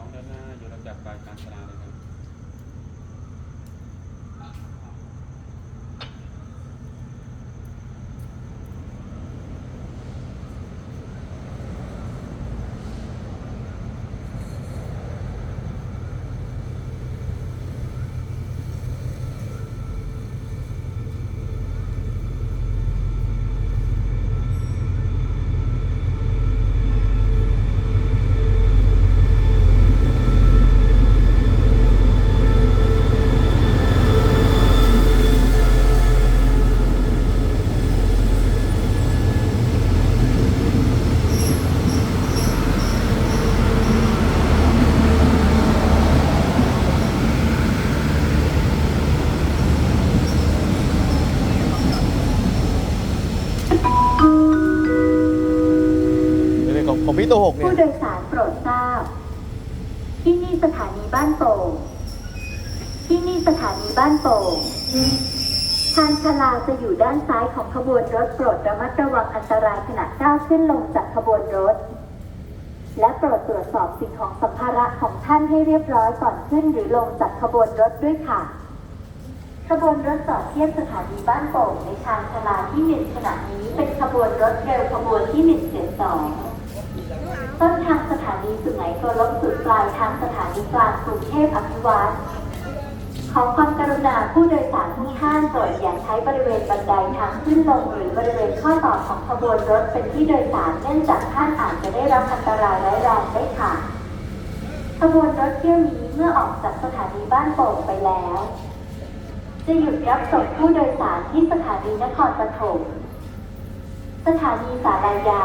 องด้านหน้าอยู่ระดับปลายกลางกลางเลยครับ ของพี่ตัวหกเนี่ย ผู้โดยสารโปรดทราบ ที่นี่สถานีบ้านโป่งที่นี่สถานีบ้านโป่งทางชลาจะอยู่ด้านซ้ายของขบวนรถโปรดระมัดระวังอันตรายขณะก้าวขึ้นลงจากขบวนรถ และโปรดตรวจสอบสิ่งของสัมภาระของท่านให้เรียบร้อยก่อนขึ้นหรือลงจากขบวนรถด้วยค่ะ ขบวนรถจอดเทียบสถานีบ้านโป่งในชานชลาที่หนึ่งขณะนี้เป็นขบวนรถเร็วขบวนที่หนึ่งเจ็ดสอง ต้นทางสถานีสุไหงโกลกสุดปลายทางสถานีกลางกรุงเทพอภิวัตรขอความกรุณาผู้โดยสารทุกท่านโปรดอย่าใช้บริเวณบันไดทางขึ้นลงหรือบริเวณข้อต่อของขบวนรถเป็นที่โดยสารเนื่องจากท่านอาจจะได้รับอันตรายร้ายแรงได้ค่ะ ขบวนรถเที่ยวนี้เมื่อออกจากสถานีบ้านโป่งไปแล้ว จะหยุดรับส่งผู้โดยสารที่สถานีนครปฐมสถานีสารายา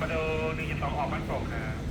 มาดูหนึ่งจุดสองออกบ้านโป่งครับ